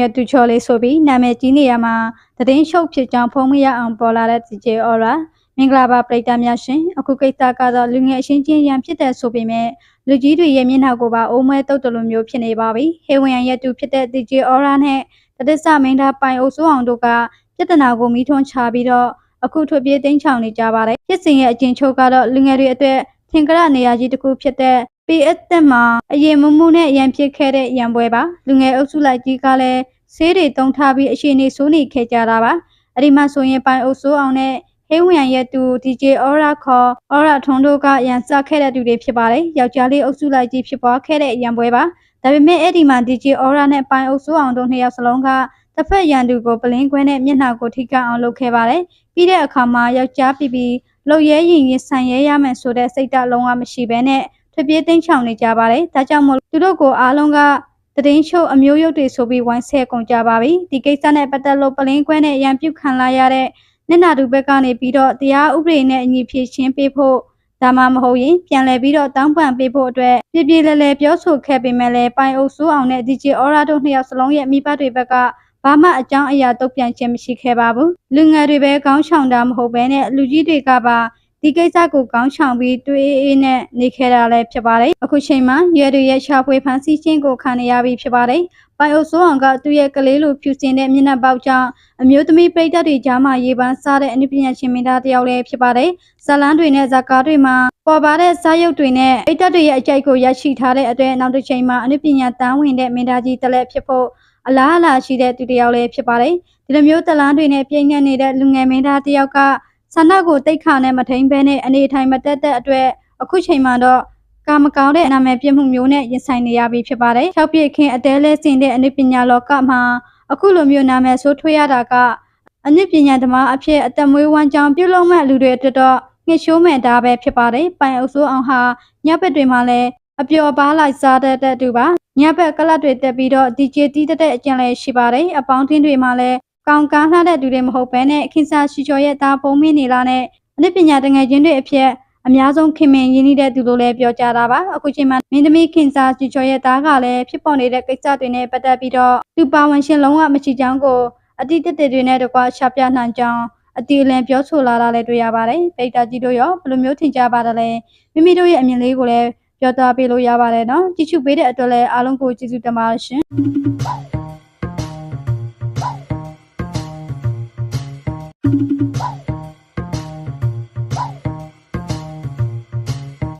ရဲ့သူချော်လေးဆိုပြီးနာမည်ကြီးနေရမှာသတင်းရှုပ်ဖြစ်ကြောင်းဖုံးမရအောင်ပေါ်လာတဲ့ DJ Aura မင်္ဂလာပါပရိသတ်များရှင်အခုကိစ္စကတော့လူငယ်အချင်းချင်းရန်ဖြစ်တဲ့ဆိုပေမဲ့လူကြီးတွေရဲ့မျက်နှာကိုပါအိုးမွဲတုတ်တလူမျိုးဖြစ်နေပါပြီဟေဝင်ရန်ရဲ့သူဖြစ်တဲ့ DJ Aura နဲ့တတစ္ဆမင်းသားပိုင်အိုစိုးအောင်တို့ကပြဿနာကိုမိထွန်းချပြီးတော့အခုထွက်ပြေးသိမ်းချောင်နေကြပါတယ်ဖြစ်စဉ်ရဲ့အကျဉ်းချုပ်ကတော့လူငယ်တွေအတွက်သင်္ကရနေရာကြီးတစ်ခုဖြစ်တဲ့ PS တက်မှာအရင်မမှုနဲ့ရန်ဖြစ်ခဲ့တဲ့ရန်ပွဲပါလူငယ်အုပ်စုလိုက်ကြီးကလည်း ဆေးတွေတုံထားပြီးအရှင်နေစိုးနေခဲ့ကြတာပါအဲ့ဒီမှာဆိုရင်ပိုင်အုပ်စိုးအောင်နဲ့ဟေးဝင်ရဲ့သူ DJ Aura ခေါ် Aura ထွန်းတို့ကရန်စခဲ့တဲ့သူတွေဖြစ်ပါတယ်ယောက်ျားလေးအုပ်စုလိုက်ကြီးဖြစ်ပွားခဲ့တဲ့ရန်ပွဲပါဒါပေမဲ့အဲ့ဒီမှာ DJ Aura နဲ့ပိုင်အုပ်စိုးအောင်တို့နှစ်ယောက်စလုံးကတစ်ဖက်ရန်သူကိုပလင်းခွဲနဲ့မျက်နှာကိုထိကအောင်လုပ်ခဲ့ပါတယ်ပြီးတဲ့အခါမှာယောက်ျားပြပြီးလှုပ်ရဲရင်ရင်ဆန်ရဲရမယ်ဆိုတဲ့စိတ်ဓာတ်လုံးဝမရှိဘဲနဲ့ထွက်ပြေးသိမ်းချောင်နေကြပါတယ်ဒါကြောင့်မို့သူတို့ကိုအားလုံးက တည်င်းချုပ်အမျိုးရုပ်တွေဆိုပြီးဝိုင်းဆဲကုန်ကြပါပြီဒီကိစ္စနဲ့ပတ်သက်လို့ပလင်းခွဲနဲ့ရန်ပြုတ်ခံလာရတဲ့နစ်နာသူဘက်ကနေပြီးတော့တရားဥပဒေနဲ့အညီဖြည့်ရှင်းပေးဖို့ဒါမှမဟုတ်ရင်ပြန်လည်ပြီးတော့တောင်းပန်ပေးဖို့အတွက်ပြပြလဲလဲပြောဆိုခဲ့ပေမဲ့လည်းပိုင်အုပ်စိုးအောင်နဲ့ DJ Aura တို့နှစ်ယောက်စလုံးရဲ့မိဘတွေဘက်ကဘာမှအကြောင်းအရာတုံ့ပြန်ခြင်းမရှိခဲ့ပါဘူးလူငယ်တွေပဲကောင်းချောင်တာမဟုတ်ဘဲနဲ့လူကြီးတွေကပါ ဒီကိစ္စကိုကောင်းချောင်ပြီးတွေးအေးနဲ့နေခဲ့တာလည်းဖြစ်ပါတယ်အခုချိန်မှာရဲတွေရဲ့ရှာဖွေဖန်ဆီးခြင်းကိုခံရပြီးဖြစ်ပါတယ်ပိုင်အိုဆိုးအောင်ကသူ့ရဲ့ကလေးလိုဖြူစင်တဲ့မျက်နှာပေါက်ကြောင့်အမျိုးသမီးပရိသတ်တွေကြားမှာရေပန်းစားတဲ့အနုပညာရှင်မင်းသားတစ်ယောက်လည်းဖြစ်ပါတယ်ဇလန်းတွေနဲ့ဇာကားတွေမှာပေါ်ပါတဲ့စာရုပ်တွေနဲ့ပရိသတ်တွေရဲ့အကြိုက်ကိုရရှိထားတဲ့အတွက်နောက်တစ်ချိန်မှာအနုပညာတန်းဝင်တဲ့မင်းသားကြီးတစ်လက်ဖြစ်ဖို့အလားအလာရှိတဲ့သူတစ်ယောက်လည်းဖြစ်ပါတယ်ဒီလိုမျိုးတလန်းတွေနဲ့ပြိုင်ညက်နေတဲ့လူငယ်မင်းသားတစ်ယောက်က ဆန္ဒကိုတိတ်ခါနဲ့မထိန်ဘဲနဲ့အနေထိုင်မတက်တဲ့အတွက်အခုချိန်မှာတော့ကာမကောင်းတဲ့နာမည်ပြမှုမျိုးနဲ့ရင်ဆိုင်နေရပြီဖြစ်ပါတယ်။၆ပြည့်ခင်းအတဲလဲစင်တဲ့အနုပညာလောကမှာအခုလိုမျိုးနာမည်ဆိုးထွေးရတာကအနုပညာသမားအဖြစ်အသက်မွေးဝမ်းကြောင်းပြုလုပ်မဲ့လူတွေအတွက်တော့ငှက်ရှိုးမဲ့တာပဲဖြစ်ပါတယ်။ပိုင်အုပ်စိုးအောင်ဟာညဘက်တွေမှာလည်းအပျော်ပါးလိုက်စားတဲ့တဲ့သူပါညဘက်ကလတ်တွေတက်ပြီးတော့ DJ တီးတဲ့အကျင့်လည်းရှိပါတယ်။အပေါင်းထင်းတွေမှာလည်း ကောင်းကားလှတဲ့သူတွေမဟုတ်ဘဲနဲ့ခင်စာရှိကျော်ရဲ့သားပုံမင်းနေလာနဲ့အနုပညာတငယ်ချင်းတွေအဖြစ်အများဆုံးခင်မင်ရင်းနှီးတဲ့သူလို့လည်းပြောကြတာပါအခုချိန်မှာမင်းသမီးခင်စာရှိကျော်ရဲ့သားကလည်းဖြစ်ပေါ်နေတဲ့ကိစ္စတွေနဲ့ပတ်သက်ပြီးတော့သူပါဝင်ရှင်လုံးဝမရှိကြောင်းကိုအတိတ်တက်တွေနဲ့တကွာရှာပြနိုင်ကြောင်းအတီလန်ပြောဆိုလာတာလည်းတွေ့ရပါတယ်ပိတ်တာကြီးတို့ရောဘယ်လိုမျိုးထင်ကြပါသလဲမိမိတို့ရဲ့အမြင်လေးကိုလည်းပြောသားပေးလို့ရပါတယ်နော်ကြည့်ချူပေးတဲ့အတွက်လည်းအားလုံးကိုကျေးဇူးတင်ပါတယ်ရှင်